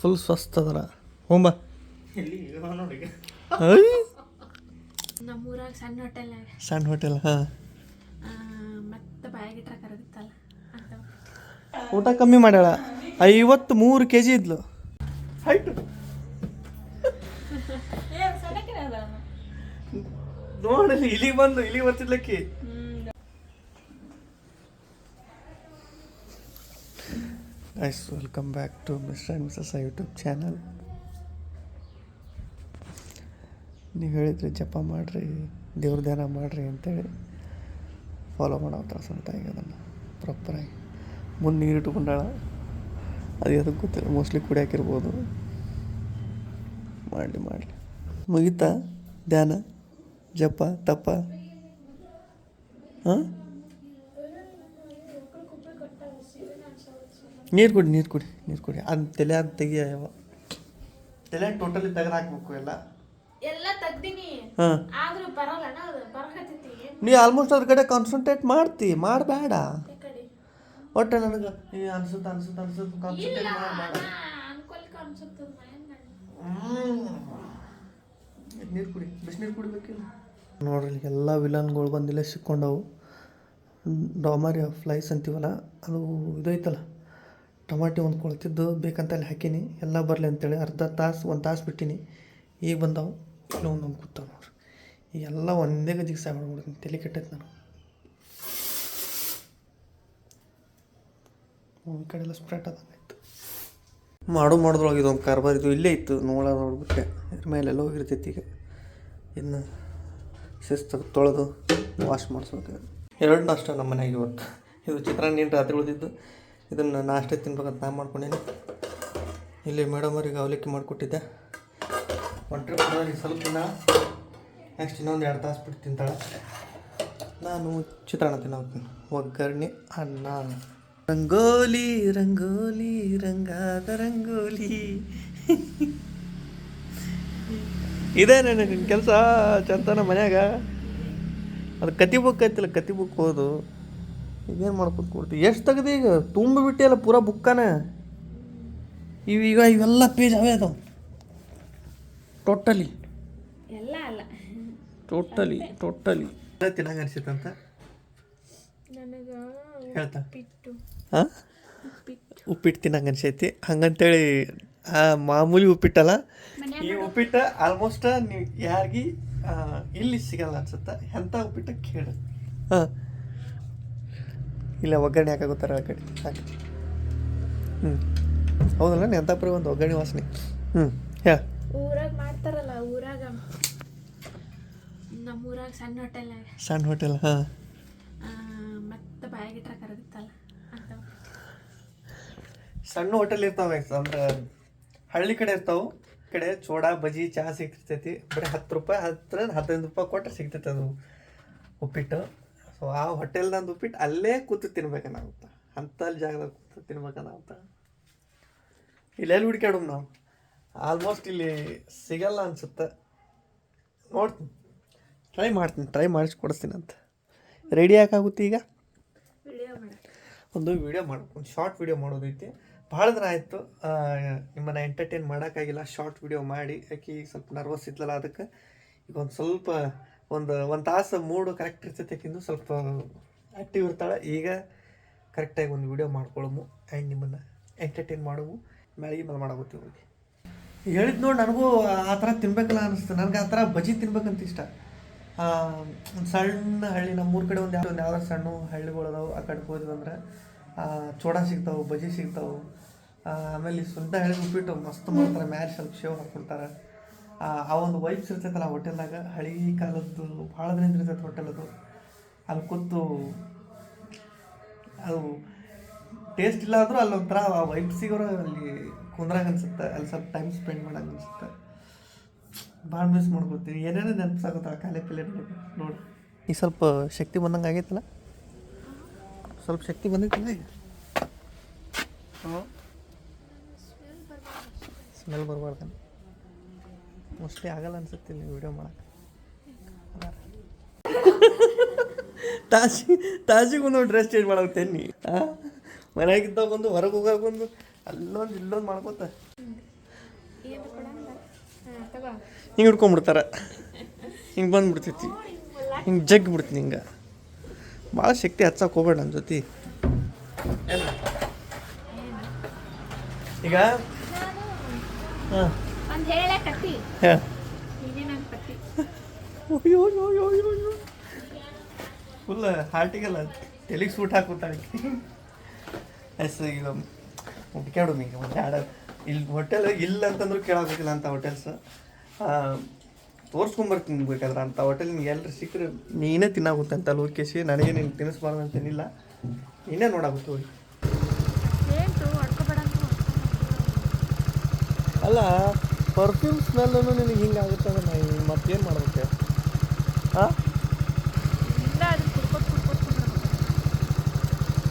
Full ಸ್ವಸ್ಥ ಅದರ. ಹೋಂಬ ನಮ್ಮೂರಾಗ ಸಣ್ಣ ಹೋಟೆಲ್ ಸಣ್ಣ ಹೋಟೆಲ್ ಹಾಂ. ಮತ್ತೆ ಬಾಯಾಗಿಟ್ರ ಕರಗುತ್ತಲ್ಲ ಊಟ ಕಮ್ಮಿ ಮಾಡ್ಯಾಳ. ಐವತ್ತು ಮೂರು ಕೆ ಜಿ ಇದ್ಲು ಹೈಟು ನೋಡಿ ಇಲ್ಲಿ ಬಂದು ಇಲ್ಲಿ ಬರ್ತಿದ್ಲಕ್ಕಿ. Guys welcome back to mister and missus YouTube channel ನೀವು ಹೇಳಿದ್ರಿ ಜಪ ಮಾಡಿರಿ, ದೇವ್ರ ಧ್ಯಾನ ಮಾಡಿರಿ ಅಂತೇಳಿ ಫಾಲೋ ಮಾಡೋ ಸ್ವಂತ ಈಗ ಅದನ್ನು ಪ್ರಾಪರಾಗಿ ಮುಂದೆ ನೀರು ಇಟ್ಕೊಂಡಾಳ, ಅದು ಯಾವುದಕ್ಕೆ ಗೊತ್ತಿಲ್ಲ ಮೋಸ್ಟ್ಲಿ ಕುಡಿಯಾಕಿರ್ಬೋದು ಮಾಡಲಿ ಮಾಡಲಿ. ಮುಗಿತಾ? ಧ್ಯಾನ? ಜಪ, ತಪ? ಹಾಂ? ನೀರು ಕುಡಿ ನೀರು ಕುಡಿ ನೀರು ಕುಡಿ. ಅದು ತಲೆ ಅದು ತೆಗಿಯ ಯಾವ ತಲೆ ಟೋಟಲಿ ತೆಗೆದು ಹಾಕ್ಬೇಕು ಎಲ್ಲ. ಎಲ್ಲ ತೆಗ್ದಿನಿ. ಹಾಂ. ಆದ್ರೂ ಬರಲ್ಲ ಅದು ಬರಕತ್ತೈತಿ ನೀ ಆಲ್ಮೋಸ್ಟ್ ಅದ್ರ ಕಡೆ ಕಾನ್ಸಂಟ್ರೇಟ್ ಮಾಡ್ತಿ ಮಾಡಬೇಡ. ಒಟ್ಟೆ ನನಗೆ ಈ ಅನ್ಸುತ್ತೆ ಅನ್ಸುತ್ತೆ ಅನ್ಸುತ್ತೆ ಕಾನ್ಸಂಟ್ರೇಟ್ ಮಾಡಬೇಡ. ನೀರು ಕುಡಿ ಬಿಸಿನೀರು ಕುಡಿಬೇಕಿಲ್ಲ. ನೋಡ್ರಿ ಎಲ್ಲ ವಿಲನ್ಗಳು ಬಂದಿಲ್ಲ ಸಿಕ್ಕೊಂಡವು. ಡಾಮರಿ ಫ್ಲೈಸ್ ಅಂತೀವಲ್ಲ ಅದು ಇದೈತಲ್ಲ. ಟಮಾಟಿ ಒಂದು ಕೊಳ್ತಿದ್ದು ಬೇಕಂತ ಅಲ್ಲಿ ಹಾಕೀನಿ. ಎಲ್ಲ ಬರಲಿ ಅಂತೇಳಿ ಅರ್ಧ ತಾಸು, ಒಂದು ತಾಸು ಬಿಟ್ಟಿನಿ. ಈಗ ಬಂದವು ಇಲ್ಲ ಒಂದು ಕೂತಾವ ನೋಡ್ರಿ. ಈ ಎಲ್ಲ ಒಂದೇ ಗಜಿಗೆ ಸಾಯ್ ಮಾಡ್ಬಿಡ್ತೀನಿ. ತಲೆ ಕೆಟ್ಟೈತೆ ನಾನು ಈ ಕಡೆ ಎಲ್ಲ ಸ್ಪ್ರೆಟ್ ಆದಂಗಾಯ್ತು ಮಾಡು ಮಾಡಿದ್ರೊಳಗೆ ಇದೊಂದು ಕಾರ್ಬಾರ್ ಇದು ಇಲ್ಲೇ ಇತ್ತು. ನೋಡ ನೋಡ್ಬಿಟ್ಟೆ ಇದ್ರ ಮೇಲೆಲ್ಲ ಹೋಗಿರ್ತೈತಿ ಈಗ. ಇನ್ನು ಶಿಸ್ತು ತೊಳೆದು ವಾಶ್ ಮಾಡಿಸ್ಬೇಕು. ಎರಡು ನಾಷ್ಟ ನಮ್ಮ ಮನೆಗೆ ಇವತ್ತು. ಇದು ಚಿತ್ರಾನ್ನ ನೀನು ರಾತ್ರಿ ಉಳಿದಿದ್ದು. ಇದನ್ನು ನಾಷ್ಟ ತಿನ್ಬೇಕಂತ ನಾನು ಮಾಡ್ಕೊಂಡೇನೆ. ಇಲ್ಲಿ ಮೇಡಮ್ ಅವ್ರಿಗೆ ಅವಲಕ್ಕಿ ಮಾಡಿಕೊಟ್ಟಿದ್ದೆ. ಟ್ರಿಪ್ ಮಾಡೋರಿಗೆ ಸ್ವಲ್ಪ ದಿನ ನೆಕ್ಸ್ಟ್ ಇನ್ನೊಂದು ಎರಡು ತಾಸು ಬಿಟ್ಟು ತಿಂತಾಳೆ. ನಾನು ಚಿತ್ರಾನ್ನ ತಿನ್ನೋಗ್ತೀನಿ ಒಗ್ಗರಣೆ, ಅನ್ನ. ರಂಗೋಲಿ ರಂಗೋಲಿ, ರಂಗಾದ ರಂಗೋಲಿ. ಇದೇ ನನ್ನ ಕೆಲಸ. ಚಂತನ ಮನ್ಯಾಗ. ಅದು ಕತಿ ಬುಕ್ ಐತಿಲ್ಲ ಕತಿ ಬುಕ್ ಓದು. ಈಗೇನು ಮಾಡ್ಕೊಂಡು ಕೊಡ್ತೀವಿ ಎಷ್ಟು ತೆಗ್ದು ಈಗ? ತುಂಬಿ ಅಲ್ಲ ಪೂರಾ ಬುಕ್ಕನ? ಇವೀಗ ಇವೆಲ್ಲ ಪೇಜ್ ಅವೇ ಅದಾವೆ. ಟೋಟಲಿ ಎಲ್ಲ ಅಲ್ಲ. ಟೋಟಲಿ ಟೋಟಲಿ ತಿನ್ನಂಗ ಅನ್ಸಿತ್ತಂತ? ನನಗ ಹೇಳ್ತಾ. ಹಾಂ? ಉಪ್ಪಿಟ್ಟು. ಉಪ್ಪಿಟ್ಟು ತಿನ್ನಂಗೆ ಅನ್ಸೈತಿ. ಹಂಗಂತೇಳಿ ಆ ಮಾಮೂಲಿ ಉಪ್ಪಿಟ್ಟಲ್ಲ? ಈ ಉಪ್ಪಿಟ್ಟು ಆಲ್ಮೋಸ್ಟ್ ನೀವು ಯಾರಿಗೆ ಇಲ್ಲಿ ಸಿಗಲ್ಲ ಅನ್ಸುತ್ತೆ? ಎಂಥ ಉಪ್ಪಿಟ್ಟು ಕೇಳು. ಹಾಂ. ಇಲ್ಲ ಒಗ್ಗರಣೆ ಹಾಕಾಗುತ್ತಾರೆ ಆ ಕಡೆ ಹಾಕಿ ಹ್ಞೂ ಹೌದಲ್ಲ ನೆಂತಾಪುರ ಒಂದು ಒಗ್ಗರಣೆ ವಾಸನೆ. ಹ್ಞೂ ಯಾ ಊರಾಗ ಮಾಡ್ತಾರಲ್ಲ ಊರಾಗ. ನಮ್ಮೂರಾಗ ಸಣ್ಣ ಹೋಟೆಲ್ ಸಣ್ಣ ಹೋಟೆಲ್ ಹಾಂ. ಮತ್ತೆ ಬಾಯಾಗಿಟ್ರ ಕರಗುತ್ತಲ್ಲ ಸಣ್ಣ ಹೋಟೆಲ್ ಇರ್ತಾವೆ ಅಂದ್ರೆ ಹಳ್ಳಿ ಕಡೆ ಇರ್ತಾವೆ. ಕಡೆ ಚೋಡಾ ಬಜಿ ಚಹಾ ಸಿಗ್ತಿರ್ತೈತಿ ಬರೀ ಹತ್ತು ರೂಪಾಯಿ ಹತ್ತರಿಂದ ಹದಿನೈದು ರೂಪಾಯಿ ಕೊಟ್ಟರೆ ಸಿಗ್ತೈತೆ ಅದು ಉಪ್ಪಿಟ್ಟು. ಸೊ ಆ ಹೋಟೆಲ್ದಂದು ಉಪ್ಪಿಟ್ಟು ಅಲ್ಲೇ ಕೂತು ತಿನ್ಬೇಕನ್ನಾಗುತ್ತೆ ಅಂಥಲ್ಲಿ ಜಾಗದಾಗ ಕೂತು ತಿನ್ಬೇಕನ್ನಾಗುತ್ತೆ ಇಲ್ಲೆಲ್ಲಿ ಹುಡುಕ್ಯಾಡಮ್ ನಾವು? ಆಲ್ಮೋಸ್ಟ್ ಇಲ್ಲಿ ಸಿಗಲ್ಲ ಅನ್ಸುತ್ತೆ. ನೋಡ್ತೀನಿ. ಟ್ರೈ ಮಾಡ್ತೀನಿ. ಟ್ರೈ ಮಾಡಿಸ್ಕೊಡಿಸ್ತೀನಿ ಅಂತ. ರೆಡಿ ಯಾಕಾಗುತ್ತೆ ಈಗ? ಒಂದು ವಿಡಿಯೋ ಮಾಡ್ಬೇಕು ಒಂದು ಶಾರ್ಟ್ ವಿಡಿಯೋ ಮಾಡೋದೈತಿ. ಭಾಳ ದಿನ ಆಯಿತು. ನಿಮ್ಮನ್ನ ಎಂಟರ್ಟೈನ್ ಮಾಡೋಕ್ಕಾಗಿಲ್ಲ. ಶಾರ್ಟ್ ವಿಡಿಯೋ ಮಾಡಿ. ಯಾಕೆ ಸ್ವಲ್ಪ ನರ್ವಸ್ ಇದ್ಲಲ್ಲ ಅದಕ್ಕೆ. ಈಗ ಒಂದು ಸ್ವಲ್ಪ ಒಂದು ಒಂದು ತಾಸು ಮೂಡು ಕರೆಕ್ಟ್ ಇರ್ತೈತೆ ಆಕಿಂದು ಸ್ವಲ್ಪ ಆ್ಯಕ್ಟಿವ್ ಇರ್ತಾಳೆ. ಈಗ ಕರೆಕ್ಟಾಗಿ ಒಂದು ವಿಡಿಯೋ ಮಾಡ್ಕೊಳ್ಳೋಮು ಆ್ಯಂಡ್ ನಿಮ್ಮನ್ನು ಎಂಟರ್ಟೈನ್ ಮಾಡೋಮು. ಮ್ಯಾಳಿಗೆ ಮೇಲೆ ಮಾಡೋಗುತ್ತೀವಿ ಹೋಗಿ ಹೇಳಿದ್ ನೋಡಿ ನನಗೂ ಆ ಥರ ತಿನ್ಬೇಕಲ್ಲ ಅನಿಸ್ತು. ನನಗೆ ಆ ಥರ ಬಜಿ ತಿನ್ಬೇಕಂತ ಇಷ್ಟ. ಒಂದು ಸಣ್ಣ ಹಳ್ಳಿ ನಮ್ಮೂರ ಕಡೆ ಒಂದು ಒಂದು ಯಾವ್ದಾರು ಸಣ್ಣ ಹಳ್ಳಿಗಳು ಅದಾವೆ. ಆ ಕಡೆ ಹೋದ್ವಿ ಅಂದ್ರೆ ಚೋಡಾ ಸಿಗ್ತಾವೆ ಬಜಿ ಸಿಗ್ತಾವೆ. ಆಮೇಲೆ ಸ್ವಂತ ಹಳ್ಳಿ ಉಪ್ಪಿಟ್ಟು ಮಸ್ತ್ ಮಾಡ್ತಾರೆ. ಮ್ಯಾಲೆ ಸ್ವಲ್ಪ ಶೇವ್ ಹಾಕ್ಕೊಡ್ತಾರೆ. ಆ ಆ ಒಂದು ವೈಬ್ಸ್ ಇರ್ತೈತಲ್ಲ ಹೋಟೆಲ್ದಾಗ ಹಳಿ ಕಾಲದ್ದು ಭಾಳ ದಿನ ಇರ್ತೈತೆ ಹೋಟೆಲ್ ಅದು. ಅಲ್ಲಿ ಕೂತು ಅದು ಟೇಸ್ಟ್ ಇಲ್ಲ ಆದರೂ ಅಲ್ಲಿ ಒಂಥರ ಆ ವೈಬ್ಸಿಗೋರು ಅಲ್ಲಿ ಕುಂದ್ರಾಗ ಅನ್ಸುತ್ತೆ ಅಲ್ಲಿ ಸ್ವಲ್ಪ ಟೈಮ್ ಸ್ಪೆಂಡ್ ಮಾಡಂಗೆ ಅನ್ಸುತ್ತೆ. ಭಾಳ ಮಿಸ್ ಮಾಡ್ಕೊತೀವಿ. ಏನೇನೋ ನೆನಪಿಸಾಗುತ್ತಲ್ಲ ಕಾಲೇ ಪಿಲೆ ನೋಡಿ. ಈಗ ಸ್ವಲ್ಪ ಶಕ್ತಿ ಬಂದಂಗೆ ಆಗೈತಲ್ಲ? ಸ್ವಲ್ಪ ಶಕ್ತಿ ಬಂದೈತಲ್ಲ ಈಗ? ಸ್ಮೆಲ್ ಬರಬಾರ್ದು. ಮೋಸ್ಟ್ಲಿ ಆಗಲ್ಲ ಅನ್ಸುತ್ತೆ ಇಲ್ಲಿ ವಿಡಿಯೋ ಮಾಡಕ್ಕೆ. ತಾಜಿ, ತಾಜಿಗೆ ಒಂದು ಡ್ರೆಸ್ ಚೇಂಜ್ ಮಾಡೋಕೆ ತೆನ್ನಿ. ಮನ್ಯಾಗಿದ್ದಾಗ ಒಂದು ಹೊರಗೆ ಹೋಗೋಕೆ ಬಂದು ಅಲ್ಲೊಂದು ಇಲ್ಲೊಂದು ಮಾಡ್ಕೋತ. ಹಾಂ ಹಿಂಗೆ ಹಿಡ್ಕೊಂಬಿಡ್ತಾರೆ. ಹಿಂಗೆ ಬಂದ್ಬಿಡ್ತೈತಿ. ಹಿಂಗೆ ಜಗ್ಗಿ ಬಿಡ್ತೀನಿ ಹಿಂಗೆ. ಭಾಳ ಶಕ್ತಿ ಹಚ್ಚಕ್ಕೆ ಹೋಗ್ಬೇಡ ನನ್ನ ಜೊತೆ? ಈಗ? ಹಾಂ. ಫುಲ್ ಹಾರ್ಟಿಗೆಲ್ಲ ತೆಲಿಗೆ ಸೂಟ್ ಹಾಕುತ್ತಾಳೆ. ಎಸ್ ಈಗ ಹುಡ್ಕ್ಯಾಡು ಈಗ ಎರಡು ಇಲ್ಲಿ ಹೋಟೆಲ್ ಇಲ್ಲ ಅಂತಂದ್ರೂ ಕೇಳಬೇಕಿಲ್ಲ ಅಂತ ಹೋಟೆಲ್ಸ್ ತೋರ್ಸ್ಕೊಂಬರ್ತೀನಿ ಬೇಕಾದ್ರೆ ಅಂತ ಹೋಟೆಲ್ ನಿಮ್ಗೆ ಎಲ್ಲರೂ ಸಿಕ್ಕರೆ ನೀನೇ ತಿನ್ನಾಗುತ್ತೆ ಅಂತ ಲೋಕೇಶಿ ನನಗೆ ನೀನು ತಿನ್ನಿಸ್ಬಾರ್ದು ಅಂತೇನಿಲ್ಲ ನೀನೇ ನೋಡಾಗುತ್ತೆ ಹೋಗಿ. ಅಲ್ಲ ಪರ್ಫ್ಯೂಮ್ ಸ್ಮೆಲ್ಲೂ ನಿನಗೆ ಹಿಂಗೆ ಆಗುತ್ತೆ ಅಂದ್ರೆ ನಾ ಮತ್ತೇನು ಮಾಡ್ಬೇಕು? ಹಾಂ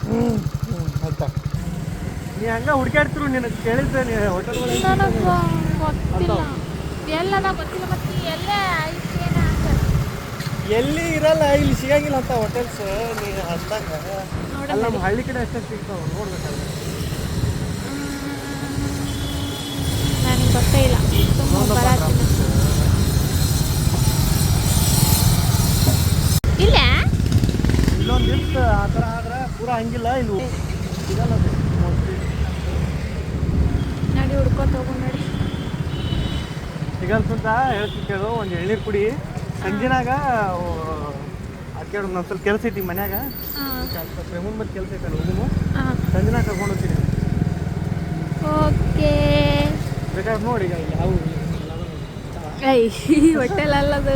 ಹ್ಞೂ ಆಯ್ತಾ? ನೀ ಹಂಗ ಹುಡುಕಾಡ್ತಿರು ನಿನಗೆ ಕೇಳಿದ್ದೆ ನೀ ಹೋಟೆಲ್ ನನಗೆ ಗೊತ್ತಿಲ್ಲ. ಎಲ್ಲ ನಾ ಗೊತ್ತಿಲ್ಲ ಮತ್ತೆ ಎಲ್ಲ ಐತೇನ ಅಂತ? ಎಲ್ಲಿ ಇರಲ್ಲ ಇಲ್ಲಿ ಸಿಗಂಗಿಲ್ಲ ಅಂತ ಹೋಟೆಲ್ಸ್ ನೀ ಅಂದಾಗ. ನಮ್ಮ ಹಳ್ಳಿ ಕಡೆ ಅಷ್ಟೇ ಸಿಗ್ತಾವ ನೋಡ್ಬೇಕಾದ್ರೆ ಗೊತ್ತೇ ಇಲ್ಲ ಬರತ್ತಿಲ್ಲ ಇಲ್ಲ? ಇಲ್ಲೊಂದು ದಿವ್ಸ ಆ ಥರ ಆದ್ರೆ ಪೂರ ಹಂಗಿಲ್ಲ ಇಲ್ಲಿ mostly. ನಡಿ ಹುಡ್ಕೋತ ಹೋಗೋಣ ನಡಿ. ಸಿಗಲ್ಲ ಅಂತ ಹೇಳ್ತೀನಿ ಕೇಳು ಒಂದು ಎಳ್ನೀರು ಕುಡಿ. ಸಂಜಿನಾಗ ಅದಕ್ಕೆ ಒಂದು ಸ್ವಲ್ಪ ಕೆಲಸ ಐತಿ ಮನ್ಯಾಗ. ಮುಂದೆ ಕೆಲಸ ಐತೆ ಹೋಗುನು. ಸಂಜಿನಾಗ ಕರ್ಕೊಂಡು ಹೋಗ್ತೀನಿ. ಓಕೆ. ಬೇಕಾದ್ರೆ ನೋಡಿ ಅಲ್ಲದು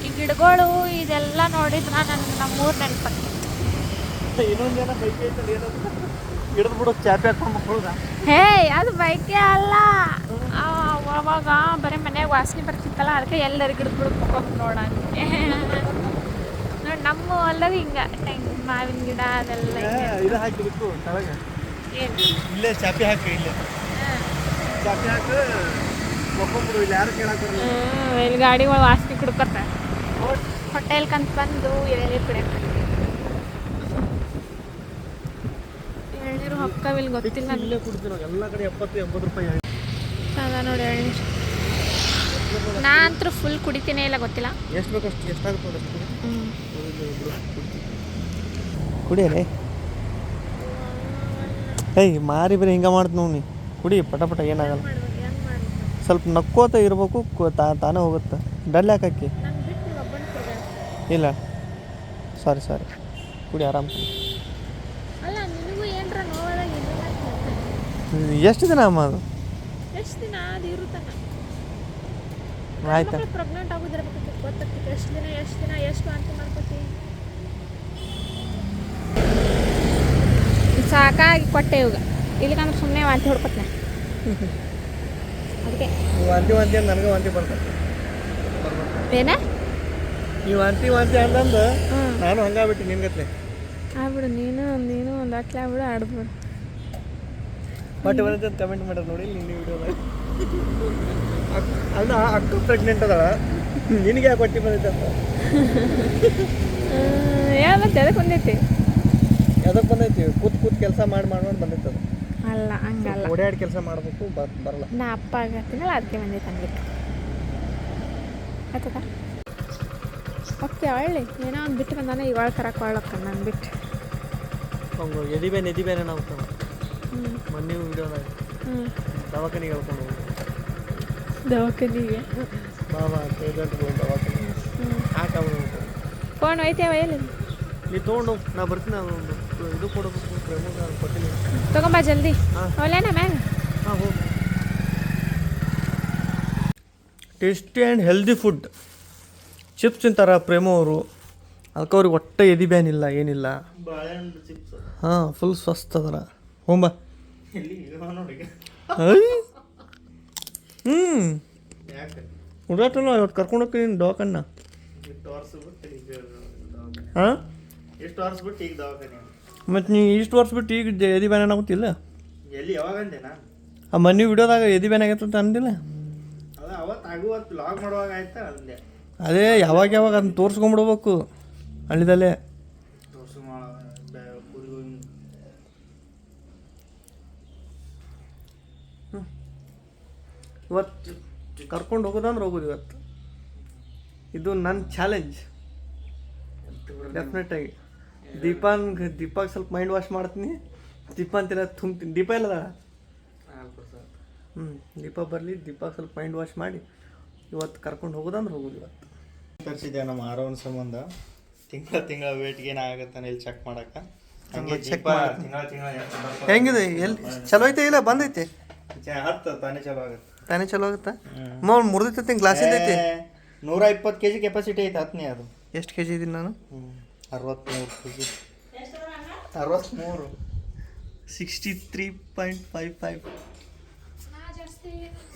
ಈ ಗಿಡಗಳು ಇದೆಲ್ಲ ನೋಡಿದ್ರ ನನ್ನ ನಮ್ಮೂರು ಜನ ಬೈಕ್ ಐತಲ್ಲ ಏನದು? ಹಿಡಿದು ಬಿಡು ಚಾಪೆ ಹಾಕೊಂಡು ಹೇ ಅದು ಬೈಕೇ ಅಲ್ಲ. ಅವಾಗ ಬರೀ ಮನ್ಯಾಗ ವಾಸನೆ ಬರ್ತಿತ್ತಲ್ಲ ಅದಕ್ಕೆ ಎಲ್ಲರೂ ಗಿಡದ ಬಿಡಕ್ಕೆ ನೋಡಂಗೆ ನೋಡಿ ನಮ್ಮ ಹೊಲದಾಗ ಹಿಂಗೆ ಮಾವಿನ ಗಿಡ ಅದೆಲ್ಲ ಹಾಕಿ ಇದು ಕೆಳಗೆ. ಇಲ್ಲೇ ಚಾಪಿ ಹಾಕಿ ಇಲ್ಲೇ. ಚಾಪಿ ಹಾಕಿ. ಮಕ್ಕೊಂಬಿಡು ಇಲ್ಲಿ ಯಾರು ಬರಲ್ಲ. ಇಲ್ಲಿ ಗಾಡಿಗಳು ವಾಸನೆ ಕುಡ್ಕೊತ. ಹೋಟೆಲ್ ಕಂತ ಬಂದು ಎಳ್ನೀರು ಕುಡಿಯಕ್ಕೆ. ಎಳ್ನೀರು ಹೊಕ್ಕವಿಲ್ ಗೊತ್ತಿಲ್ಲ ಇಲ್ಲೇ ಕುಡ್ತೀವಿ ನಾವು ಎಲ್ಲ ಕಡೆ ಎಪ್ಪತ್ತು ಎಂಬತ್ತು ರೂಪಾಯಿ ಅದ ನೋಡಿ ಎಳ್ನೀರು. ನಾ ಅಂತೂ ಫುಲ್ ಕುಡಿತೀನಿ ಇಲ್ಲ ಗೊತ್ತಿಲ್ಲ. ಎಷ್ಟು ಬೇಕು ಅಷ್ಟು ಎಷ್ಟಾಗುತ್ತೆ ಕುಡಿಯಲೇ? ಏಯ್, ಮಾರಿ ಬರೀ ಹಿಂಗೆ ಮಾಡ್ತು ನೋಡಿ ಕುಡಿ, ಪಟ ಪಟ ಏನಾಗಲ್ಲ. ಸ್ವಲ್ಪ ನಕ್ಕೋತ ಇರಬೇಕು ತಾನೇ ಹೋಗುತ್ತೆ. ಡಲ್ ಯಾಕಿ ಇಲ್ಲ. ಸಾರಿ ಸಾರಿ. ಕುಡಿ, ಆರಾಮ್ ಎಷ್ಟು ದಿನ ಅಮ್ಮ ಅದು? ಆಯ್ತಾ ಪ್ರೆಗ್ನೆಂಟ್ ಆಗೋದಿರ್ಬೇಕು ಗೊತ್ತಾಗ್ತೈತೆ ಎಷ್ಟು ದಿನ ಎಷ್ಟು ದಿನ ಎಷ್ಟು ವಾಂತಿ ಮಾಡ್ಕೊತಿ ಸಾಕಾಗಿ ಕೊಟ್ಟೆ ಇವಾಗ. ಇಲ್ಲಿಗಂದ್ರೆ ಸುಮ್ಮನೆ ವಾಂತಿ ಹೊಡ್ಕೊತ್ನ. ಅದಕ್ಕೆ. ವಾಂತಿ ವಾಂತಿ ಅಂತ ನನಗೆ ವಾಂತಿ ಬರ್ತದೆ ಏನ? ನೀವು ವಾಂತಿ ವಾಂತಿ ಅಂತಂದು ನಾನು ಹಂಗಾಗ್ಬಿಟ್ಟು ನಿನ್ಗತ್ಲೆ ಆಗ್ಬಿಡು ನೀನು ನೀನು ಒಂದು ಅಟ್ಲ ಆಗ್ಬಿಡು ಆಡ್ಬಿಡು. ಬಟ್ ಬರುತ್ತೆ ಕಮೆಂಟ್ ಮಾಡೋದು ನೋಡಿ ನಿನ್ನ ವಿಡಿಯೋದಾಗ ಅಲ್ಲ ಅಕ್ಕ ಪ್ರೆಗ್ನೆಂಟ್ ಅದಾಳ. ನಿನಗೆ ಯಾಕೆ ಹೊಟ್ಟಿ ಬಂದೈತೆ ಅಂತ. ಹೇಳ್ಬೇಕು ಅದಕ್ಕೆ ಬಂದೈತಿ. ಯಾವ್ದಕ್ಕೆ ಬಂದೈತಿ ಕೂತ್ ಕೂತ್ ಕೆಲಸ ಮಾಡಿ ಮಾಡಿ ಮಾಡಿ ಬಂದೈತೆ ಅದು. ಅಲ್ಲ ಹಂಗಲ್ಲ. ಓಡಾಡಿ ಕೆಲಸ ಮಾಡಬೇಕು ಬರ್ ಬರಲ್ಲ. ನಾ ಅಪ್ಪ ಆಗತ್ತಿನಲ್ಲ ಅದಕ್ಕೆ ಬಂದೈತೆ ಅನ್ಲಿಕ್ಕೆ ಆಯ್ತದ? ಓಕೆ ಒಳ್ಳೆ ಏನೋ ಒಂದು ಬಿಟ್ಟು ಬಂದಾನೆ ಒಳಗೆ ಕರಕ್ಕೆ ಒಳಕ್ಕೆ ನಾನು ಬಿಟ್ಟು. ಹಂಗೆ ಎದಿ ಬೇನೆ ಎದಿ ಬೇನೆ ನಾವು ಹ್ಞೂ ಮೊನ್ನೆ ವಿಡಿಯೋದಾಗ ಹ್ಞೂ ದವಾಖಾನಿಗೆ ಹೇಳ್ಕೊಂಡು ಹೋಗಿ ದವಾಖಾನಿಗೆ? ಬಾಬಾ ಪೇಷಂಟ್ಗಳು ದವಾಖಾನಿ ಹ್ಞೂ ಹಾಕಾಗ್ಬಿಡ್ಬೇಕು ಫೋನ್ ಐತೆ ಎಲ್ಲಿ? ನೀ ತೊಗೊಂಡು ನಾ ಬರ್ತೀನಿ ಅದೊಂದು ಇದು ಕೊಡಬೇಕು ಪ್ರೇಮಗ ಕೊಟ್ಟಿನಿ ತಗೊಂಬ ಜಲ್ದಿ. ಮ್ಯಾಗ ಹೋಗಿ. Tasty and healthy food chips ತಿಂತಾರ ಪ್ರೇಮೋ ಅವರು. ಅದಕ್ಕೆ ಅವ್ರಿಗೆ ಒಟ್ಟೆ ಎದಿ ಬ್ಯಾನ್ ಇಲ್ಲ ಏನಿಲ್ಲ. ಹಾಂ ಫುಲ್ ಸ್ವಸ್ಥ ಅದರ. ಹೋಂಬ ಹ್ಞೂ ಯಾಕೆ ಉಡಾಟಲ್ಲ ಇವತ್ತು ಕರ್ಕೊಂಡು ಹೋಗ್ತೀನಿ ದವಾಖಾನೆ ಹಾಂ? ಎಷ್ಟು ವರ್ಷ ಬಿಟ್ಟು ಈಗ ದವಾಖಾನೆ ಮತ್ತು ನೀ ಇಷ್ಟು ವರ್ಷ ಬಿಟ್ಟು ಈಗ ಎದಿ ಬ್ಯಾನ್ ಆಗುತ್ತಿಲ್ಲ ಎಲ್ಲಿ ಯಾವಾಗ ಅಂದೆ ನಾ ಆ ಮನೆ ವಿಡಿಯೋದಾಗ ಎದಿ ಬ್ಯಾನ್ ಆಗೈತೆ ಅಂತ ಅಂದಿಲ್ಲ? ಅದ ಅವತ್ತು ಆಗುವತ್ತು ಲಾಗ್ ಮಾಡುವಾಗ ಆಯ್ತಾ ಅಂದೆ. ಅದೇ ಯಾವಾಗ ಯಾವಾಗ ಅದನ್ನ ತೋರಿಸ್ಕೊಂಬಿಡ್ಬೇಕು ಹಳ್ಳಿದಲ್ಲೇ. ತೋರ್ಸು ಮಾಡ ಇವತ್ತು ಕರ್ಕೊಂಡು ಹೋಗೋದಂದ್ರೆ ಹೋಗೋದು ಇವತ್ತು. ಇದು ನನ್ನ ಚಾಲೆಂಜ್ ಡೆಫಿನೆಟಾಗಿ ದೀಪಾನ್ ದೀಪಾಗ ಸ್ವಲ್ಪ ಮೈಂಡ್ ವಾಶ್ ಮಾಡ್ತೀನಿ. ದೀಪ ಅಂತಿಲ್ಲ ತುಂಬ್ತೀನಿ. ದೀಪ ಇಲ್ಲದ? ಹ್ಞೂ ದೀಪ ಬರಲಿ. ದೀಪಾಗ ಸ್ವಲ್ಪ ಮೈಂಡ್ ವಾಶ್ ಮಾಡಿ. ಇವತ್ತು ಕರ್ಕೊಂಡು ಹೋಗೋದಂದ್ರೆ ಹೋಗೋದು ಇವತ್ತು. ತರಿಸಿದ್ದೆ ನಮ್ಮ ಆರೋನ್ ಸಂಬಂಧ? ತಿಂಗಳ ತಿಂಗಳ ವೇಟ್ಗೆ ಏನಾಗತ್ತಾನೆ ಇಲ್ಲಿ ಚೆಕ್ ಮಾಡಕ್ಕ. ಹಂಗೆ ಚೆಕ್ ತಿಂಗಳ ತಿಂಗಳ ಹೆಂಗಿದೆ? ಎಲ್ಲಿ ಚಲೋ ಐತೆ ಇಲ್ಲ? ಬಂದೈತೆ? ಹತ್ತು ತಾನೇ ಚಲೋ ಆಗುತ್ತೆ. ತಾನೇ ಚಲೋ ಆಗುತ್ತಾ? ಮೌನ್ ಮುರಿದೈತೆ ಗ್ಲಾಸಿಂದ ಐತಿ? ನೂರ ಇಪ್ಪತ್ತು ಕೆ ಜಿ ಕೆಪಾಸಿಟಿ ಐತೆ ಹತ್ತನೇ ಅದು. ಎಷ್ಟು ಕೆ ಜಿ ಇದ್ದೀನಿ ನಾನು ಅರವತ್ತ್ಮೂರು ಕೆ ಜಿ ಅರವತ್ತ್ಮೂರು sixty three point five five.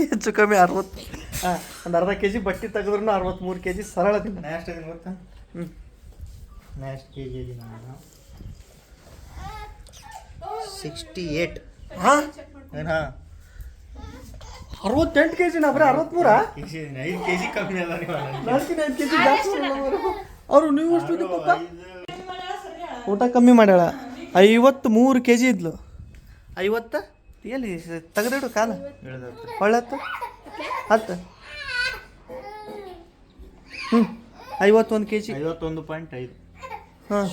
ಹೆಚ್ಚು ಕಮ್ಮಿ ಅರವತ್ತು ಹಾಂ ಒಂದು ಅರ್ಧ ಕೆ ಜಿ ಬಟ್ಟೆ ತೆಗೆದ್ರೂ ಅರವತ್ತ್ಮೂರು ಕೆ ಜಿ ಸರಳ ತಿನ್ನ ನಾ ಎಷ್ಟು ಇದೀನಿ ಗೊತ್ತಾ? ಹ್ಞೂ ನಾ ಎಷ್ಟು ಕೆ ಜಿ ಇದೀನಿ ನಾನು ಸಿಕ್ಸ್ಟಿ ಏಟ್. ಹಾಂ? ಹಾಂ ಅರವತ್ತೆಂಟು ಕೆ ಜಿನ ಬರೀ ಅರವತ್ತ್ಮೂರ ಕೆ ಜಿ ಐದು ಕೆ ಜಿ ಕಮ್ಮಿ ಅಲ್ಲ ನೀವು ನಾಲ್ಕಿನ ಐದು ಕೆ ಜಿ ಜಾಸ್ತಿ ಅವರು ನೀವು ಎಷ್ಟು ಇದ್ದಪ್ಪ ಊಟ ಕಮ್ಮಿ ಮಾಡ್ಯಾಳ. ಐವತ್ತು ಮೂರು ಕೆ ಜಿ ಇದ್ಲು. ಐವತ್ತ? ಎಲ್ಲಿ ತೆಗೆದಿಡು ಕಾಲ. ಹೊಳ್ಳತ್ತು ಹತ್ತು. ಹ್ಞೂ ಐವತ್ತೊಂದು ಕೆ ಜಿ ಐವತ್ತೊಂದು ಪಾಯಿಂಟ್ ಐದು. ಹಾಂ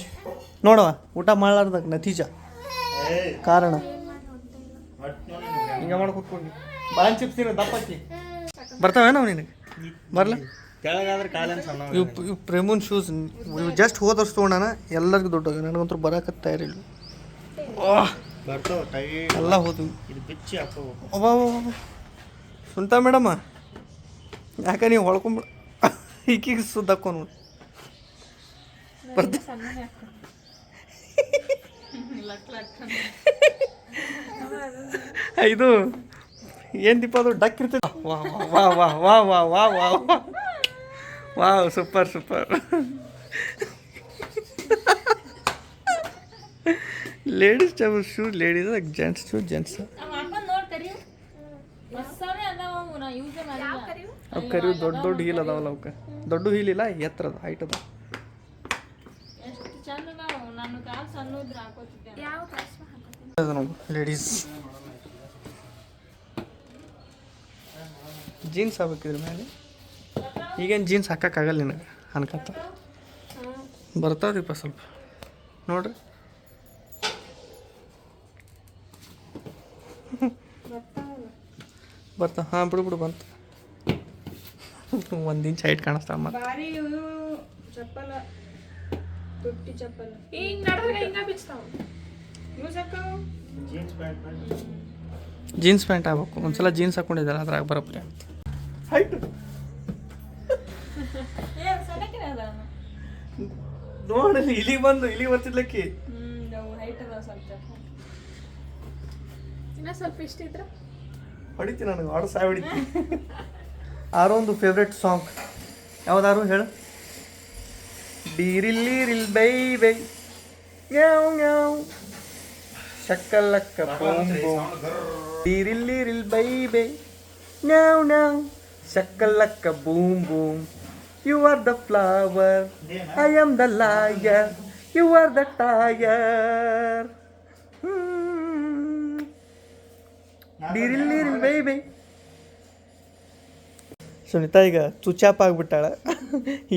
ನೋಡವ ಊಟ ಮಾಡ್ಲಾರ್ದಾಗ ನತೀಜ. ಕಾರಣ. ಹಿಂಗೆ ಮಾಡಿ ಕೂತ್ಕೊಂಡು ಬಾಳೆ ಚಿಪ್ಸ್ ತಿನ್ನ ದಪ್ಪಕ್ಕಿ ಬರ್ತಾವೇನವ ನಿನಗೆ? ಬರಲ್ಲ ಕೆಳಗಾದ್ರೆ ಕಾಲೇನು ಸಣ್ಣ ಇವು ಇವು ಪ್ರೇಮನ್ ಶೂಸ್ ಇವು ಜಸ್ಟ್ ಹೋದ ವರ್ಷ ತೊಗೊಂಡಾನ ಎಲ್ಲರಿಗೂ ದೊಡ್ಡ ನನಗಂತೂ ಬರಕತ್ತ ತಯಾರಿಲ್ಲ ಬರ್ತಾವ ಎಲ್ಲ ಹೋದ್ವಿ. ಇದು ಬಿಚ್ಚಿ ಹಾಕೋಬೇಕು ಅವ ಸುಂಟ ಮೇಡಮ್ಮ ಯಾಕೆ ನೀವು ಹೊಳ್ಕೊಂಬಿಡ ಈಕಿಗೆ ಸುದ್ದಾಕೊಂಡು ಬರ್ತ ಇದು ಏನು ದೀಪ ಅದು? ಡಕ್ ಇರ್ತೈತೆ. ವಾ ವಾ ವಾ ವಾ ವಾ ವಾ ವಾ ವಾ wow super super ladies shoe ladies gents shoe gents ಅವು ಕರಿವು ದೊಡ್ಡ ದೊಡ್ಡ ಹೀಲ್ ಅದಾವಲ್ಲ ಅವಕ್ಕೆ ದೊಡ್ಡ ಹೀಲ್ ಇಲ್ಲ ಎತ್ತರ ಅದ ಹೈಟ್ ಅದ. ಲೇಡೀಸ್ ಜೀನ್ಸ್ ಆಗ್ಬೇಕಿದ್ರ ಮೇಲೆ ಈಗೇನು ಜೀನ್ಸ್ ಹಾಕೋಕ್ಕಾಗಲ್ಲ ನಿನಗೆ ಅನ್ಕತ್ತ. ಬರ್ತಾವ್ರಿಪ್ಪ ಸ್ವಲ್ಪ. ನೋಡ್ರಿ. ಬರ್ತಾ ಹಾಂ ಬಿಡು ಬಿಡು ಬಂತು. ಒಂದು ಇಂಚ್ ಹೈಟ್ ಕಾಣಿಸ್ತಾ ಮತ್ತೆ. ಬಾರಿ ಚಪ್ಪಲ ತುಟ್ಟಿ ಚಪ್ಪಲ. ಹಿಂಗ್ ನಡ್ದಾಗ ಹಿಂಗ ಬಿಚ್ತಾವ. ಜೀನ್ಸ್ ಪ್ಯಾಂಟ್ ಆಗಬೇಕು. ಒಂದ್ಸಲ ಜೀನ್ಸ್ ಹಾಕೊಂಡಿದ್ದಾರೆ ಅದ್ರಾಗ ಬರಪ್ಪ ಅಂತ. ಹೈಟ್ ನೋಡಿ ಇಲ್ಲಿ ಬಂದು ಇಲ್ಲಿ ಬರ್ತಿದ್ಲಕ್ಕಿ ಹ್ಮ್ ಹೈಟ್ ಸ್ವಲ್ಪ ಇನ್ನ ಸ್ವಲ್ಪ ಇಷ್ಟ ಇದ್ರ? ಹೊಡಿತೀನಿ ನನಗೆ ಆಡು ಸಾಯ್ ಹೊಡಿತೀನಿ ಆರೊಂದು ಒಂದು ಫೇವ್ರೆಟ್ ಸಾಂಗ್ ಯಾವ್ದಾರು ಹೇಳು. ಡೀರಿಲ್ಲಿ ರಿಲ್ ಬೈ ಬೈ ಯಾವ್ ಮ್ಯಾವ್ ಶಕ್ಕಲಕ್ಕ ಡೀರಿಲ್ಲಿ ರಿಲ್ ಬೈ ಬೈ ನ್ಯಾವ್ ನ್ಯಾವ್ ಶಕ್ಕಲಕ್ಕ boom boom you are the flower I am the lawyer you are the tiger ಡೀರಿಲ್ಲಿ ರಿಲ್ ಬೈ ಬೈ ಸುನಿತಾ ಈಗ ಚುಚಾಪ್ ಆಗ್ಬಿಟ್ಟಾಳ.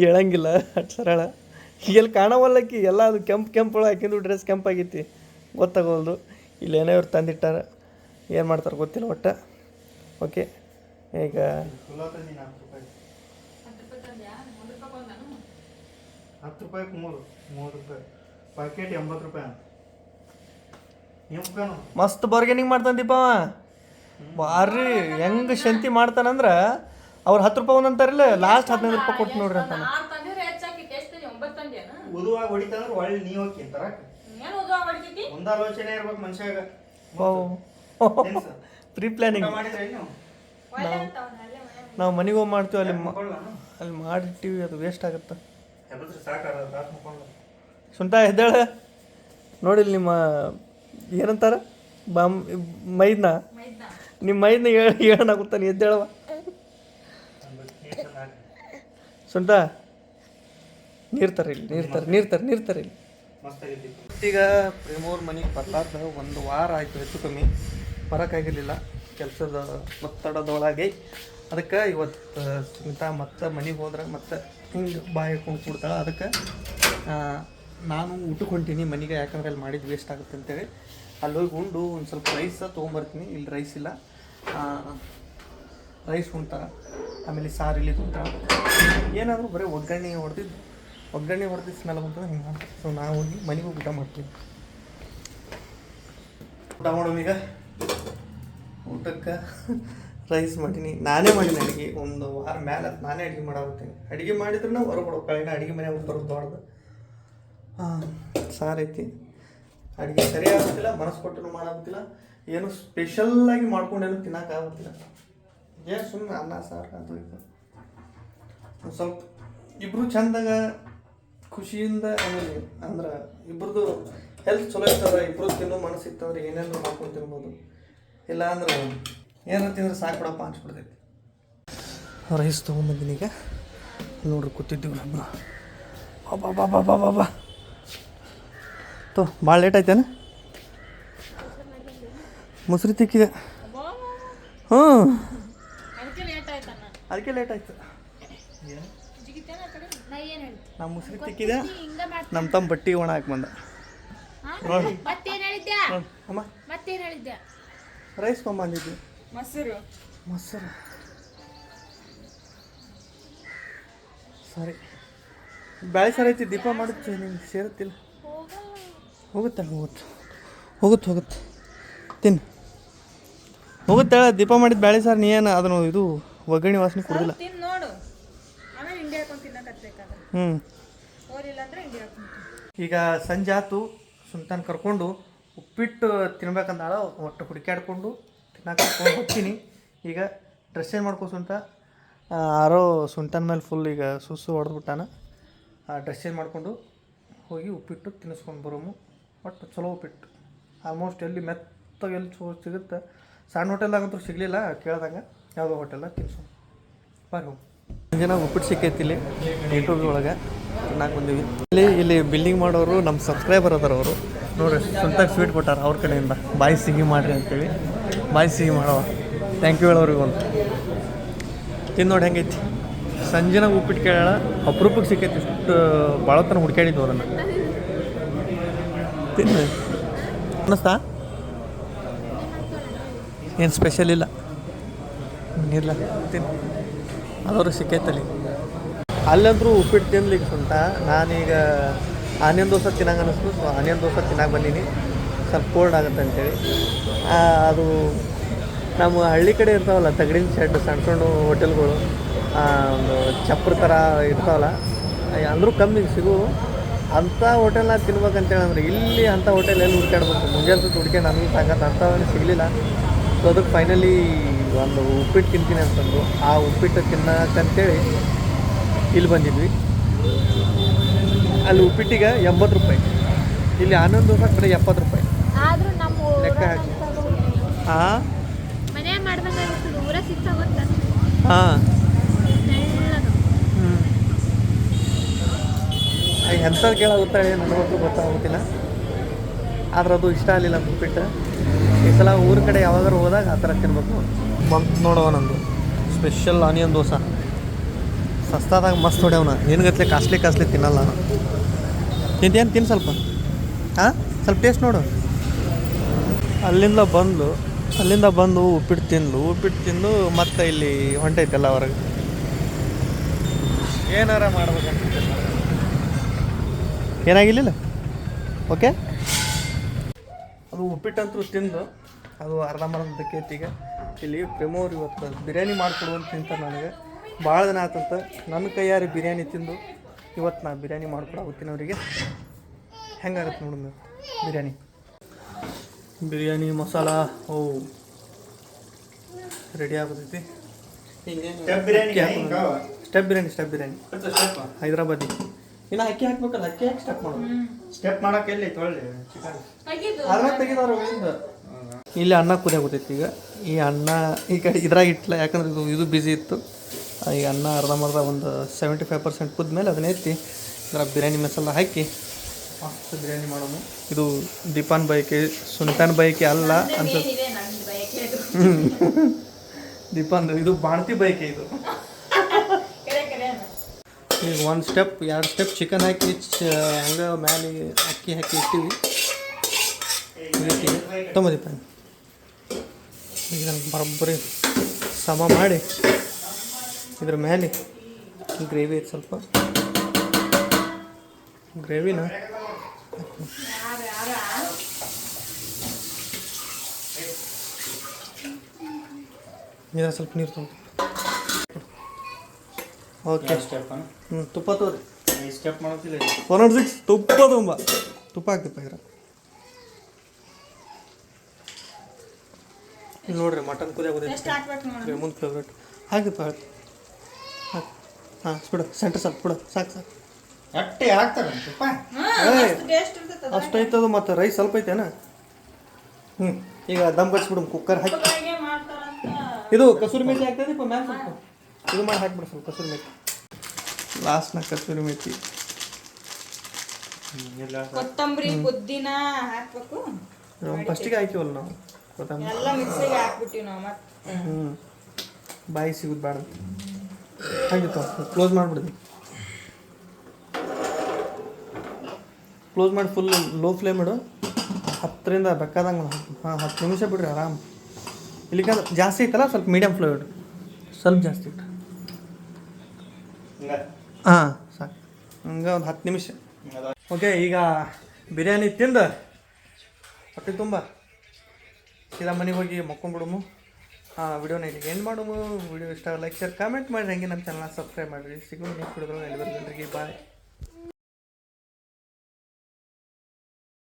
ಹೇಳಂಗಿಲ್ಲ ಅಟ್ ಸರಳ ಎಲ್ಲಿ ಕಾಣವಲ್ಲಕ್ಕಿ, ಎಲ್ಲ ಅದು ಕೆಂಪು ಕೆಂಪು ಹಾಕಿದ್ದು ಡ್ರೆಸ್ ಕೆಂಪಾಗೈತಿ. ಗೊತ್ತಾಗೋಲ್ದು. ಇಲ್ಲೇನೋ ಇವ್ರು ತಂದಿಟ್ಟಾರ. ಏನು ಮಾಡ್ತಾರೆ ಗೊತ್ತಿಲ್ಲ ಒಟ್ಟು. ಓಕೆ ಈಗ ಚಲೋ ತಂದೀನಿ ಹತ್ತು ರೂಪಾಯಿ ಹತ್ತು ರೂಪಾಯಿ. ಮೂರು ಮೂರು ರೂಪಾಯಿ ಪ್ಯಾಕೆಟ್ ಎಂಬತ್ತು ರೂಪಾಯಿ ಅಂತ ನಿಮ್ಗೇನು ಮಸ್ತ್ ಬಾರ್ಗೇನಿಂಗ್ ಮಾಡ್ತಾನೆ ದೀಪ ಬಾರಿ ಹೆಂಗ್ ಶಂತಿ ಮಾಡ್ತಾನಂದ್ರೆ ಅವ್ರು ಹತ್ತು ರೂಪಾಯಿ ಒಂದು ಅಂತಾರಲ್ಲ ಲಾಸ್ಟ್ ಹದಿನೈದು ರೂಪಾಯಿ ಕೊಟ್ಟು ನೋಡ್ರಿ ಅಂತ ಆರು ತಂದಿದ್ರೆ ಹೆಚ್ಚಾಕಿ ಎಷ್ಟು ಒಂಬತ್ತು ತಂದ್ಯಾನ ಉದುವಾಗ ಹೊಡಿತಂದ್ರೆ ಒಳ್ಳೆ ನೀ ಹೋಗಿ ತರಕ. ಏನು ಓದುವ ಹೊಡಿತೈತಿ? ಒಂದು ಆಲೋಚನೆ ಇರ್ಬೇಕು ಮನುಷ್ಯಾಗ. ಮಾಡಿದ್ರೆ? ಪ್ರೀ ಪ್ಲಾನಿಂಗ್ ಮಾಡಿದ್ರೆ ಏನು ನಾವು ಮನೆಗೆ ಹೋಗಿ ಮಾಡ್ತೀವಿ ಅಲ್ಲಿ ಮ- ಅಲ್ಲಿ ಮಾಡಿರ್ತೀವಿ ಅದು ವೇಸ್ಟ್ ಆಗುತ್ತೆ. ಸುಂಟ ಎದ್ದಾಳ. ನೋಡಿಲ್ಲ ನಿಮ್ಮ ಏನಂತಾರ? ಬಾಮ್ ಮೈದ್ನ. ನಿಮ್ಮ ಮೈದ್ನ ಹೇಳಾಗುತ್ತಾನೆ ಎದ್ದೇಳವ ಸುಂಟ ನೀರ್ತಾರೆ ಇಲ್ಲಿ ನೀರ್ತಾರೆ ನೀರು ತರ ಇಲ್ಲಿ. ಈಗ ಪ್ರೇಮೋರ್ ಮನೆಗೆ ಬರ್ಲಾರ್ದ ಒಂದು ವಾರ ಆಯ್ತು ಹೆಚ್ಚು ಕಮ್ಮಿ. ಬರೋಕ್ಕಾಗಿರಲಿಲ್ಲ ಕೆಲಸದ ಒತ್ತಡದೊಳಗೆ ಅದಕ್ಕೆ ಇವತ್ತು ಸ್ಮಿತಾ ಮತ್ತೆ ಮನೆಗೆ ಹೋದ್ರೆ ಮತ್ತೆ ಹಿಂಗೆ ಬಾಯಿ ಹಾಕೊಂಡು ಕೊಡ್ತಾಳೆ. ಅದಕ್ಕೆ ನಾನು ಊಟಕ್ಕೆ ಮನೆಗೆ, ಯಾಕಂದ್ರೆ ಅಲ್ಲಿ ಮಾಡಿದ್ದು ವೇಸ್ಟ್ ಆಗುತ್ತೆ ಅಂತೇಳಿ. ಅಲ್ಲಿ ಹೋಗಿ ಉಂಡು, ಒಂದು ಸ್ವಲ್ಪ ರೈಸ ತೊಗೊಂಬರ್ತೀನಿ. ಇಲ್ಲಿ ರೈಸ್ ಇಲ್ಲ. ರೈಸ್ ಉಣ್ತಾರೆ ಆಮೇಲೆ ಸಾರು ಇಲ್ಲಿ ಉಣ್ತಾರೆ ಏನಾದರೂ ಬರೀ ಒಗ್ಗರಣೆ ಹೊಡೆದಿದ್ದು ಒಗ್ಗರಣೆ ಹೊಡೆದಿದ್ದು ಸ್ಮೆಲ್ ಬಂತು ಹಿಂಗೆ ಸೊ ನಾವು ಹೋಗಿ ಮನೆಗೆ ಊಟ ಮಾಡ್ತೀವಿ ಊಟ ಮಾಡೋಣ ಈಗ ಊಟಕ್ಕೆ? ರೈಸ್ ಮಾಡೀನಿ ನಾನೇ ಮಾಡೀನಿ ಅಡುಗೆ. ಒಂದು ವಾರ ಮೇಲೆ ನಾನೇ ಅಡುಗೆ ಮಾಡಾಕತ್ತೀನಿ. ಅಡುಗೆ ಮಾಡಿದ್ರೆ ಹೊರಗೆ ಕಳೆನ ಅಡುಗೆ ಮನೆ ಬರೋದು ದೊಡ್ಡದು. ಹಾಂ ಸಾರು ಐತಿ ಅಡುಗೆ ಸರಿ ಆಗುತ್ತಿಲ್ಲ ಮನಸ್ಸು ಕೊಟ್ಟು ಮಾಡಾಗುತ್ತಿಲ್ಲ ಏನು ಸ್ಪೆಷಲ್ಲಾಗಿ ಮಾಡ್ಕೊಂಡೇನು ತಿನ್ನೋಕ್ಕಾಗುತ್ತಿಲ್ಲ ಏನು ಸುಮ್ಮನೆ ಅನ್ನ, ಸಾರು, ಅದು ಇದು. ಸ್ವಲ್ಪ ಇಬ್ಬರು ಚಂದಾಗ ಖುಷಿಯಿಂದ ಆಮೇಲೆ ಅಂದ್ರೆ ಇಬ್ರದ್ದು ಹೆಲ್ತ್ ಚಲೋ ಇರ್ತದ ಇಬ್ಬರು ತಿನ್ನೋ ಮನಸ್ಸು ಇತ್ತಂದ್ರೆ ಏನೇನು ಮಾಡ್ಕೊಂಡು ತಿನ್ಬೋದು. ಇಲ್ಲ ಅಂದ್ರೆ ಏನಾರ ತಿಂದ್ರೆ ಸಾಕು ಬಿಡಪ್ಪ ಅನ್ಸ್ಬಿಡ್ತೈತಿ. ರೈಸ್ ತೊಗೊಂಬಂದಿನೀಗ ನೋಡ್ರಿ ಕೂತಿದ್ದೀವಿ ನಮ್ಮ. ಬಾಬಾ ಬಾಬಾ ಬಾಬಾ ಬಾಬಾ ತೋ ಭಾಳ ಲೇಟ್ ಆಯ್ತೇನ? ಮೊಸರು ತಿಕ್ಕಿದೆ. ಹ್ಞೂ. ಅದಕ್ಕೆ ಲೇಟ್ ಆಯ್ತಣ್ಣ ಅದಕ್ಕೆ ಲೇಟ್ ಆಯ್ತು. ನಮ್ಮ ಮುಸ್ರಿ ತಿಕ್ಕಿದೆ. ನಮ್ಮ ತಮ್ಮ ಬಟ್ಟೆ ಒಣ ಹಾಕಿ ಬಂದ. ನೋಡಿ ಅಮ್ಮ. ರೈಸ್ ತೊಗೊಂಬಂದಿದ್ವಿ. ಮೊಸರು. ಮೊಸರು. ಸರಿ ಬ್ಯಾಳೆ ಸಾರು ಐತಿ ದೀಪ ಮಾಡುತ್ತೆ ನಿಮ್ಗೆ ಸೇರುತ್ತಿಲ್ಲ. ಹೋಗುತ್ತೆ ಹೋಗುತ್ತೆ? ಹೋಗುತ್ತೆ ಹೋಗುತ್ತೆ. ತಿನ್ನು. ಹೋಗುತ್ತೆ ದೀಪ ಮಾಡಿದ ಬ್ಯಾಳೆ ಸಾರು ನೀ ಏನು ಅದನ್ನು ಇದು ಒಗ್ಗರಣೆ ವಾಸನೆ ಕೊಡೋದಿಲ್ಲ. ಹ್ಞೂ ಈಗ ಸಂಜೆ ಆತು ಸುಲ್ತಾನ್ ಕರ್ಕೊಂಡು ಉಪ್ಪಿಟ್ಟು ತಿನ್ಬೇಕಂದಾಳ ಒಟ್ಟು ಹುಡುಕ್ಯಾಡ್ಕೊಂಡು ತಿನ್ನಕ್ಕೆ ಕರ್ಕೊಂಡು ಹೋಗ್ತೀನಿ ಈಗ ಡ್ರೆಸ್ ಚೇಂಜ್ ಮಾಡ್ಕೋ ಸುಂಟ? ಆ, ಆರೋ ಸುಂಟನ್ ಮೇಲೆ ಫುಲ್ ಈಗ ಸುಸ್ಸು ಹೊಡೆದ್ಬಿಟ್ಟಾನ ಡ್ರೆಸ್ ಚೇಂಜ್ ಮಾಡಿಕೊಂಡು ಹೋಗಿ ಉಪ್ಪಿಟ್ಟು ತಿನ್ನಿಸ್ಕೊಂಡು ಬರೋಮು ಬಟ್ ಚಲೋ ಉಪ್ಪಿಟ್ಟು. ಆಲ್ಮೋಸ್ಟ್ ಎಲ್ಲಿ ಮೆತ್ತಗೆ ಎಲ್ಲಿ ಚಲೋ ಸಿಗುತ್ತೆ. ಸಣ್ಣ ಹೋಟೆಲ್ದಾಗಂತೂ ಸಿಗಲಿಲ್ಲ ಕೇಳ್ದಂಗೆ ಯಾವುದೋ ಹೋಟೆಲ್ದಾಗ ತಿನ್ಸೋಣ ಬರ್ ಹೋಗಿ. ಜನ ಉಪ್ಪಿಟ್ಟು ಸಿಕ್ಕೈತಿ ಇಲ್ಲಿ ಯೂಟ್ಯೂಬ್ ಒಳಗೆ. ನಾಲ್ಕು ಬಂದೀವಿ. ಇಲ್ಲಿ ಇಲ್ಲಿ ಬಿಲ್ಡಿಂಗ್ ಮಾಡೋರು ನಮ್ಮ ಸಬ್ಸ್ಕ್ರೈಬರ್ ಅದಾರ ಅವರು. ನೋಡ್ರಿ ಸ್ವಂತ ಸ್ವೀಟ್ ಕೊಟ್ಟಾರ ಅವ್ರ ಕಡೆಯಿಂದ. ಬಾಯಿ ಸಿಗಿ ಮಾಡಿರಿ ಅಂತೇಳಿ. ಬಾಯಿ ಸಿಹಿ ಮಾಡವ ಥ್ಯಾಂಕ್ ಯು ಹೇಳೋರಿಗೆ ಒಂದು ತಿಂದು ನೋಡಿ ಹೆಂಗೈತಿ. ಸಂಜೆನಾಗ ಉಪ್ಪಿಟ್ಟು ಕೇಳೋಣ. ಅಪರೂಪಕ್ಕೆ ಸಿಕ್ಕೈತಿ ಇಷ್ಟು ಭಾಳ ತನಕ ಹುಡ್ಕ್ಯಾಡಿದ್ವು ಅದನ್ನು. ತಿನ್ನು. ಅನ್ನಿಸ್ತಾ? ಏನು ಸ್ಪೆಷಲ್ ಇಲ್ಲ. ಇಲ್ಲ ತಿನ್ನು. ಅದವ್ರಿಗೆ ಸಿಕ್ಕೈತಲ್ಲಿ. ಅಲ್ಲಂದ್ರೂ ಉಪ್ಪಿಟ್ಟು ತಿನ್ಲಿಕ್ಕೆ ಸುಂಟ ನಾನೀಗ ಆನಿಯನ್ ದೋಸೆ ತಿನ್ನಂಗೆ ಅನ್ನಿಸ್ತು ಸೊ ಆನಿಯನ್ ದೋಸೆ ತಿನ್ನಕ್ಕೆ ಬಂದೀನಿ. ಸ್ವಲ್ಪ ಕೋಲ್ಡ್ ಆಗುತ್ತೆ ಅಂತೇಳಿ. ಅದು ನಮ್ಮ ಹಳ್ಳಿ ಕಡೆ ಇರ್ತಾವಲ್ಲ ತಗಡಿನ ಶೆಡ್ ಸಣ್ಣ ಸಣ್ಣ ಹೋಟೆಲ್ಗಳು ಒಂದು ಚಪ್ರ ಥರ ಇರ್ತಾವಲ್ಲ ಅಂದರೂ ಕಮ್ಮಿ ಸಿಗು ಅಂಥ ಹೋಟೆಲ್ನ ತಿನ್ಬೇಕಂತೇಳಿ ಅಂದ್ರೆ ಇಲ್ಲಿ ಅಂಥ ಹೋಟೆಲ್ ಎಲ್ಲಿ ಹುಡ್ಕಾಡ್ಬೇಕು ಮುಂಜಾನೆ ಸುತ್ತ ಹುಡುಕೆ ನನಗೆ ಸಾಕತ್ತೆ ಅಂಥವೇ ಸಿಗಲಿಲ್ಲ. ಸೊ ಅದಕ್ಕೆ ಫೈನಲಿ ಒಂದು ಉಪ್ಪಿಟ್ಟು ತಿಂತೀನಿ ಅಂತಂದು. ಆ ಉಪ್ಪಿಟ್ಟು ತಿನ್ನಕ್ಕಂತೇಳಿ ಇಲ್ಲಿ ಬಂದಿದ್ವಿ. ಅಲ್ಲಿ ಉಪ್ಪಿಟ್ಟಿಗೆ ಎಂಬತ್ತು ರೂಪಾಯಿ. ಇಲ್ಲಿ ಆನಂದ್ ದೋಸೆ ಕಡೆ ಎಪ್ಪತ್ತು ರೂಪಾಯಿ. ಲೆಕ್ಕ ಹಾಕಿ. ಹಾಂ ಮನೆ ಮಾಡ್ದಂಗೆ ಇರ್ತದೆ ಊರ ಸಿಕ್ಕಾಗುತ್ತ ಹಾಂ ಎಂಥದ್ದು ಕೇಳಾಗುತ್ತಾಳೆ ನನಗಂತೂ ಗೊತ್ತಾಗುತ್ತಿಲ್ಲ ಆದ್ರೆ ಅದು ಇಷ್ಟ ಆಗಲಿಲ್ಲ ಉಪ್ಪಿಟ್ಟು ಈ ಸಲ ಊರ ಕಡೆ ಯಾವಾಗಾರು ಹೋದಾಗ ಆ ಥರ ತಿನ್ಬೇಕು. ಬಂತು ನೋಡವ ನಂದು. Special onion dosa. ಸಸ್ತಾದಾಗ ಮಸ್ತ್ ಹೊಡ್ಯವನ ನಿನಗತ್ಲೆ ಕಾಸ್ಟ್ಲಿ ಕಾಸ್ಟ್ಲಿ ತಿನ್ನಲ್ಲ ನಾನು ತಿಂತೇನು ತಿನ್ನು ಸ್ವಲ್ಪ? ಹಾಂ ಸ್ವಲ್ಪ ಟೇಸ್ಟ್ ನೋಡು. ಅಲ್ಲಿಂದ ಬಂದು ಅಲ್ಲಿಂದ ಬಂದು ಉಪ್ಪಿಟ್ಟು ತಿಂದು ಉಪ್ಪಿಟ್ಟು ತಿಂದು ಮತ್ತೆ ಇಲ್ಲಿ ಹೊಂಟೈತೆಲ್ಲ ಹೊರಗೆ. ಏನಾರ ಮಾಡ್ಬೇಕಂತ. ಏನಾಗಿರ್ಲಿಲ್ಲ? ಓಕೆ ಅದು ಉಪ್ಪಿಟ್ಟಂತೂ ತಿಂದು, ಅದು ಅರ್ಧಂಬರ್ಧ ಕೇತಿಗೆ ಇಲ್ಲಿ ಪ್ರೇಮವ್ರು ಇವತ್ತು ಬಿರಿಯಾನಿ ಮಾಡಿಕೊಡು ಅಂತ ತಿಂತಾರೆ ನನಗೆ. ಭಾಳ ದಿನ ಆತಂತ. ನನ್ನ ಕೈಯಾರಿ ಬಿರಿಯಾನಿ ತಿಂದು ಇವತ್ತು ನಾ ಬಿರಿಯಾನಿ ಮಾಡ್ಕೊಡಾಗುತ್ತೀನಿ ಅವರಿಗೆ ಹೆಂಗಾಗತ್ತೆ ನೋಡೋಣ ಬಿರಿಯಾನಿ? ಬಿರಿಯಾನಿ ಮಸಾಲ ಓ ready ಆಗುತ್ತೈತಿ step biryani? Step biryani step biryani. Hyderabadi. ಇನ್ನು ಅಕ್ಕಿ ಹಾಕ್ಬೇಕಲ್ಲ ಅಕ್ಕಿ ಹಾಕಿ ಸ್ಟೆಪ್ ಮಾಡೋದು? ಸ್ಟೆಪ್ ಮಾಡಕ್ಕೆ ಎಲ್ಲಿ? ತೊಳ್ಳಿ. ಒಳಗಿಂದ ಇಲ್ಲಿ ಅನ್ನ ಕುದಿಯಾಗುತ್ತೈತಿ ಈಗ. ಈ ಅನ್ನ ಈಗ ಕಡೆ ಇದ್ರಾಗ ಇಟ್ಲ ಯಾಕಂದ್ರೆ ಇದು ಇದು ಬಿಸಿ ಇತ್ತು. ಈ ಅನ್ನ ಅರ್ಧಂಬರ್ಧ ಒಂದು ಸೆವೆಂಟಿ ಫೈವ್ ಪರ್ಸೆಂಟ್ ಕುದ್ಮೇಲೆ ಅದನ್ನ ಎತ್ತಿ ಇದ್ರಾಗ ಬಿರಿಯಾನಿ ಮಸಾಲ ಹಾಕಿ ಮಸ್ತ್ ಬಿರಿಯಾನಿ ಮಾಡೋನು ಇದು ದೀಪಾನ್ ಬೈಕೆ ಸುಲ್ತಾನ್ ಬೈಕೆ ಅಲ್ಲ ಅಂತ. ದೀಪಾನ್ ಇದು ಬಾಣತಿ ಬೈಕೆ ಇದು. ಈಗ ಒಂದು ಸ್ಟೆಪ್ ಎರಡು ಸ್ಟೆಪ್ ಚಿಕನ್ ಹಾಕಿ ಚ- ಹಂಗೆ ಮ್ಯಾಲೆ ಅಕ್ಕಿ ಹಾಕಿ ಇಟ್ಟಿವಿ. ತೊಂಬದೀಪ ಈಗ ಇದನ್ನು ಬರೋಬ್ಬರಿ ಸಮ ಮಾಡಿ. ಇದ್ರ ಮೇಲೆ ಗ್ರೇವಿ ಐತೆ ಸ್ವಲ್ಪ. ಗ್ರೇವಿನ ಇದ್ರ ಸ್ವಲ್ಪ ನೀರು ತುಂಬ ಓಕೆ ಸ್ಟೆಪ್ ಹ್ಞೂ ತುಪ್ಪ ತೋರಿ ಈ ಸ್ಟೆಪ್ ಮಾಡೋದಿಲ್ಲ ಒನ್ ನಾಟ್ ಸಿಕ್ಸ್ ತುಪ್ಪ ತುಂಬ ತುಪ್ಪ ಹಾಕ್ತಿಪ್ಪ ಇದ್ರ ಇಲ್ಲಿ ನೋಡ್ರಿ ಮಟನ್ ಕುದಿಯಾಗ ಎಷ್ಟು ಹಾಕ್ಬೇಕು ನೋಡು ಮುಂದೆ ಫೇವ್ರೇಟ್ ಹಾಕಿಪ್ಪ ಹಾಕಿ ಹಾಕಿ ಹಾಂ ಬಿಡು ಸೆಂಟ್ರ್ ಸ್ವಲ್ಪ ಬಿಡು ಸಾಕು ಸಾಕು ಅಟ್ಟೆ ಹಾಕ್ತಾರೆ ತುಪ್ಪ ಏಯ್ ಟೇಸ್ಟ್ ಇರ್ತೈತೆ ಅಷ್ಟು ಐತದು ಮತ್ತು ರೈಸ್ ಸ್ವಲ್ಪ ಐತೇನ? ಹ್ಞೂ ಈಗ ದಮ್ ಕಟ್ಸ್ಬಿಡು ಕುಕ್ಕರ್ ಹಾಕಿ. ಇದು ಕಸೂರಿ ಮೇಥಿ ಹಾಕ್ತದಿಪ್ಪ ಮ್ಯಾಮ್ ಸ್ವಲ್ಪ? ಇದು ಮಾಡಿ ಹಾಕ್ಬಿಡು ಸ್ವಲ್ಪ ಕಸೂರಿ ಮೇಥಿ ಲಾಸ್ಟ್ನ ಕಸೂರಿ ಮೇಥಿ ಕೊತ್ತಂಬರಿ ಪುದೀನ ಹಾಕ್ಬೇಕು. ಫಸ್ಟಿಗೆ ಹಾಕಿವಲ್ಲ ನಾವು? ಕೊತ್ತಂಬರಿ. ಎಲ್ಲ ಮಿಕ್ಸಿಗೆ ಹಾಕ್ಬಿಟ್ಟಿವಿ ನಾವು ಮತ್ತೆ. ಹ್ಞೂ ಬಾಯಿ ಸಿಗುದು ಬೇಡ. ಹಾಗಿತ್ತು ಕ್ಲೋಸ್ ಮಾಡಿಬಿಡ್ದು ಕ್ಲೋಸ್ ಮಾಡಿ ಫುಲ್ ಲೋ ಫ್ಲೇಮ್ ಇಡು ಹತ್ತರಿಂದ ಬೇಕಾದಂಗೆ ಹಾಂ ಹತ್ತು ನಿಮಿಷ ಬಿಡ್ರಿ ಆರಾಮ್. ಇಲ್ಲಿಕಂದ್ರೆ ಜಾಸ್ತಿ ಐತಲ್ಲ ಸ್ವಲ್ಪ ಮೀಡಿಯಮ್ ಫ್ಲೋ ಇಡು. ಸ್ವಲ್ಪ ಜಾಸ್ತಿ ಇಟ್ಟು ಹಿಂಗ? ಹಾಂ ಸಾಕು. ಹಂಗೆ ಒಂದು ಹತ್ತು ನಿಮಿಷ. ಓಕೆ ಈಗ ಬಿರಿಯಾನಿ ತಿಂದು ಹೊಟ್ಟೆ ತುಂಬ. ಸೀದಾ ಮನೆಗೆ ಹೋಗಿ ಮಕ್ಕೊಂಡ್ಬಿಡಮು. ಹಾಂ ವಿಡಿಯೋನ ಇಲ್ಲಿ ಏನು ಮಾಡೋಮು. ವಿಡಿಯೋ ಇಷ್ಟ ಲೈಕ್ ಶೇರ್ ಕಾಮೆಂಟ್ ಮಾಡಿರಿ. ಹಂಗೆ ನಮ್ಮ ಚಾನಲ್ ಸಬ್ಸ್ಕ್ರೈಬ್ ಮಾಡಿರಿ. ಸಿಗೋ ನೆಕ್ಸ್ಟ್ ವಿಡಿಯೋದಲ್ಲಿ ಎಲ್ಲರಿಗೂ ಬಾಯ್